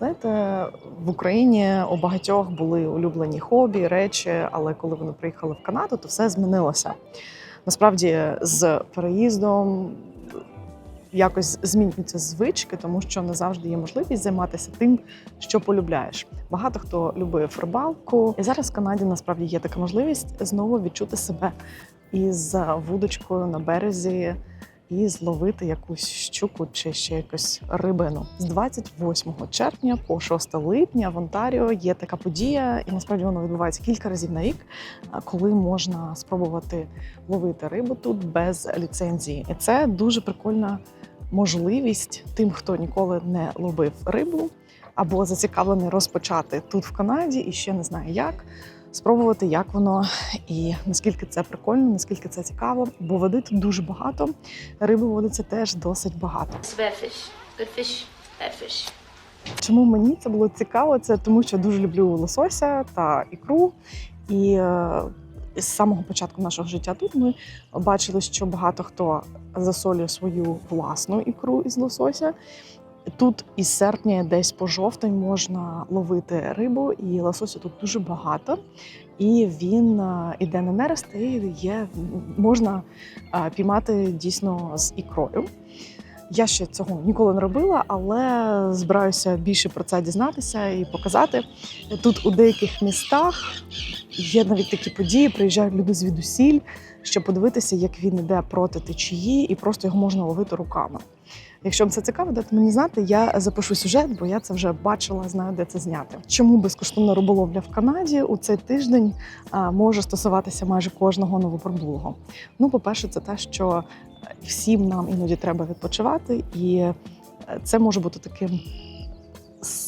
Знаєте, в Україні у багатьох були улюблені хобі, речі, але коли вони приїхали в Канаду, то все змінилося. Насправді, з переїздом якось змінюються звички, тому що не завжди є можливість займатися тим, що полюбляєш. Багато хто любив рибалку, і зараз в Канаді насправді є така можливість знову відчути себе із вудочкою на березі і зловити якусь щуку чи ще якусь рибину. З 28 червня по 6 липня в Онтаріо є така подія, і насправді вона відбувається кілька разів на рік, коли можна спробувати ловити рибу тут без ліцензії. І це дуже прикольна можливість тим, хто ніколи не ловив рибу або зацікавлений розпочати тут в Канаді і ще не знає як. Спробувати, як воно і наскільки це прикольно, наскільки це цікаво, бо води тут дуже багато. Риби водиться теж досить багато. Чому мені це було цікаво? Це тому, що дуже люблю лосося та ікру. І е, з самого початку нашого життя тут ми бачили, що багато хто засолює свою власну ікру із лосося. Тут із серпня, десь по жовтень, можна ловити рибу, і лосося тут дуже багато. І він е, іде на нерест, і є можна е, піймати дійсно з ікрою. Я ще цього ніколи не робила, але збираюся більше про це дізнатися і показати. Тут у деяких містах є навіть такі події, приїжджають люди звідусіль, щоб подивитися, як він іде проти течії, і просто його можна ловити руками. Якщо вам це цікаво, дайте мені знати, я запишу сюжет, бо я це вже бачила, знаю, де це зняти. Чому безкоштовна риболовля в Канаді у цей тиждень може стосуватися майже кожного новоприбулого? Ну, по-перше, це те, що всім нам іноді треба відпочивати, і е, це може бути таким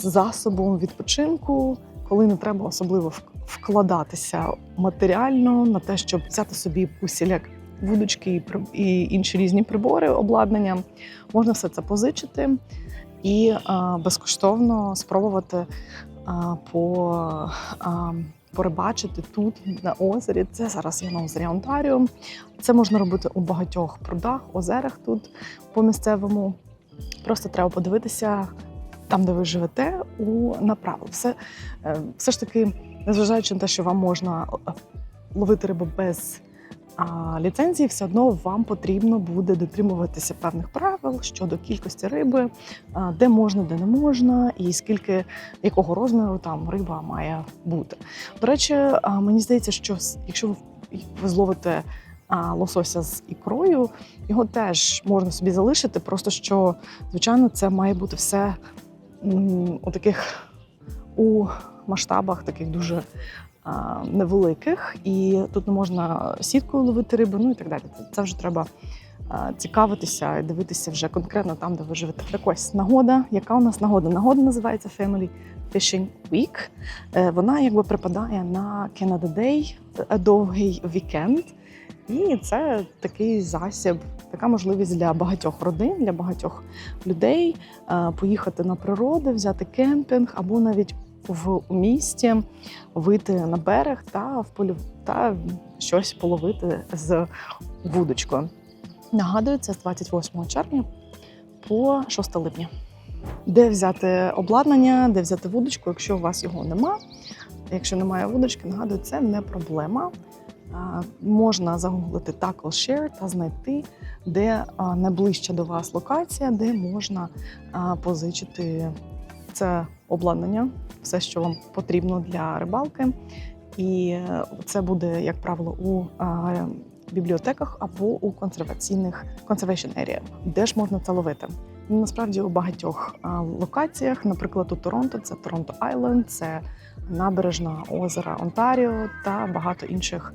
засобом відпочинку, коли не треба особливо вкладатися матеріально на те, щоб взяти собі усіляк вудочки і інші різні прибори, обладнання. Можна все це позичити і а, безкоштовно спробувати а, по. А, Порибачити тут на озері. Це зараз є на озері Онтаріо. Це можна робити у багатьох прудах, озерах тут по місцевому. Просто треба подивитися там, де ви живете, у направо. Все, е, все ж таки, незважаючи на те, що вам можна е, ловити рибу без а, ліцензії, все одно вам потрібно буде дотримуватися певних правил щодо кількості риби, де можна, де не можна, і скільки якого розміру там риба має бути. До речі, мені здається, що якщо ви ви зловите лосося з ікрою, його теж можна собі залишити, просто що, звичайно, це має бути все у таких у масштабах таких дуже невеликих. І тут не можна сіткою ловити рибу, ну і так далі. Це, вже треба цікавитися і дивитися вже конкретно там, де ви живете. Так ось нагода. Яка у нас нагода? Нагода називається Family Fishing Week. Е, Вона якби припадає на Canada Day, е, довгий вікенд. І це такий засіб, така можливість для багатьох родин, для багатьох людей поїхати на природу, взяти кемпінг або навіть в місті вийти на берег та в полю та щось половити з вудочкою. Нагадую, це з 28 червня по 6 липня. Де взяти обладнання, де взяти вудочку, якщо у вас його нема. Якщо немає вудочки, нагадую, це не проблема. Можна загуглити Tackle Share та знайти, де найближча до вас локація, де можна позичити це обладнання, все, що вам потрібно для рибалки. І е, це буде, як правило, у бібліотеках або у консерваційних conservation area, де ж можна це ловити. Ну, Насправді у багатьох локаціях, наприклад, у Торонто, це Торонто Айленд, це набережна озера Онтаріо та багато інших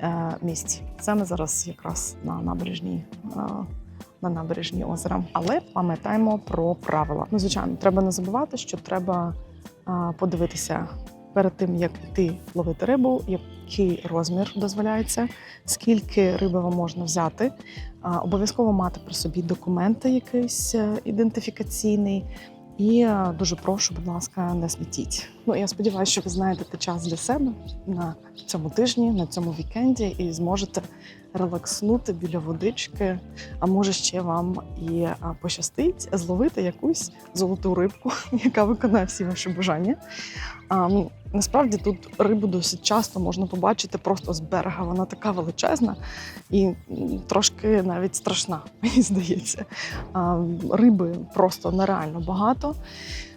е, місць. Ми зараз якраз на набережній. На набережні озера, але пам'ятаємо про правила. Ну, звичайно, треба не забувати, що треба подивитися перед тим, як йти ловити рибу, який розмір дозволяється, скільки риби вам можна взяти. Обов'язково мати при собі документи, якийсь е, ідентифікаційний. І е, дуже прошу, будь ласка, не смітіть. Ну я сподіваюся, що ви знайдете час для себе на цьому тижні, на цьому вікенді, і зможете релакснути біля водички, а може ще вам і пощастить зловити якусь золоту рибку, яка виконає всі ваші бажання. А, ну, насправді тут рибу досить часто можна побачити просто з берега. Вона така величезна і трошки навіть страшна, мені здається. А, риби просто нереально багато.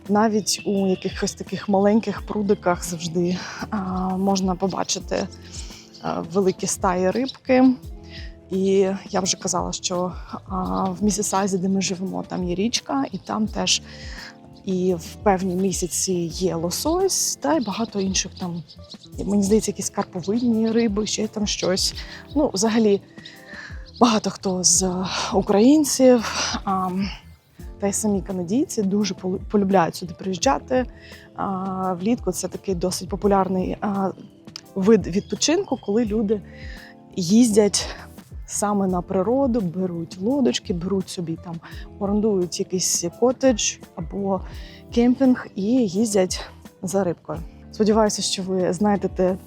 Навіть у якихось таких маленьких прудиках завжди а, можна побачити великі стаї рибки. І я вже казала, що в Місісазі, де ми живемо, там є річка, і там теж і в певні місяці є лосось, та й багато інших там, мені здається, якісь карповидні риби, ще там щось. Ну, взагалі, багато хто з українців. Та й самі канадійці дуже полю- полюбляють сюди приїжджати. Влітку це такий досить популярний вид відпочинку, коли люди їздять саме на природу, беруть лодочки, беруть собі там, орендують якийсь котедж або кемпінг і їздять за рибкою. Сподіваюся, що ви знайдете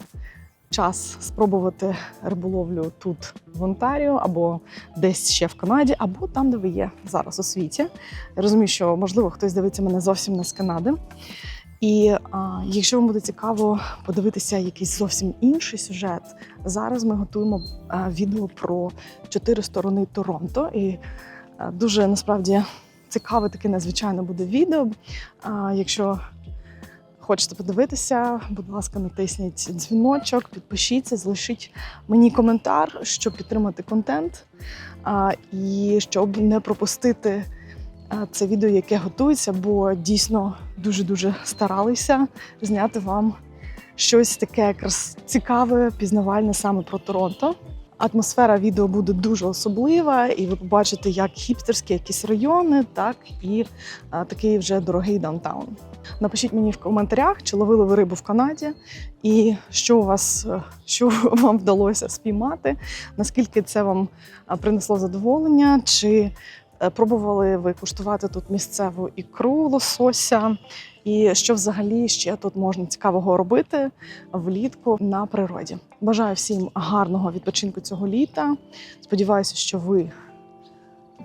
час спробувати риболовлю тут в Онтаріо, або десь ще в Канаді, або там, де ви є зараз у світі. Я розумію, що можливо хтось дивиться мене зовсім не з Канади. І а, якщо вам буде цікаво подивитися якийсь зовсім інший сюжет, зараз ми готуємо а, відео про чотири сторони Торонто. І а, дуже насправді цікаве таке надзвичайно буде відео. А, якщо хочете подивитися, будь ласка, натисніть дзвіночок, підпишіться, залишіть мені коментар, щоб підтримати контент а, і щоб не пропустити це відео, яке готується, бо дійсно дуже-дуже старалися зняти вам щось таке якраз цікаве, пізнавальне саме про Торонто. Атмосфера відео буде дуже особлива, і ви побачите як хіпстерські якісь райони, так і а, такий вже дорогий даунтаун. Напишіть мені в коментарях, чи ловили ви рибу в Канаді, і що у вас е, що вам вдалося спіймати, наскільки це вам принесло задоволення, чи пробували ви куштувати тут місцеву ікру лосося, і що взагалі ще тут можна цікавого робити влітку на природі. Бажаю всім гарного відпочинку цього літа. Сподіваюся, що ви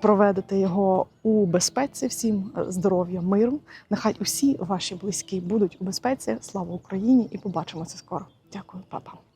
проведете його у безпеці. Всім е, здоров'я, миру. Нехай усі ваші близькі будуть у безпеці. Слава Україні! І побачимося скоро. Дякую, папа.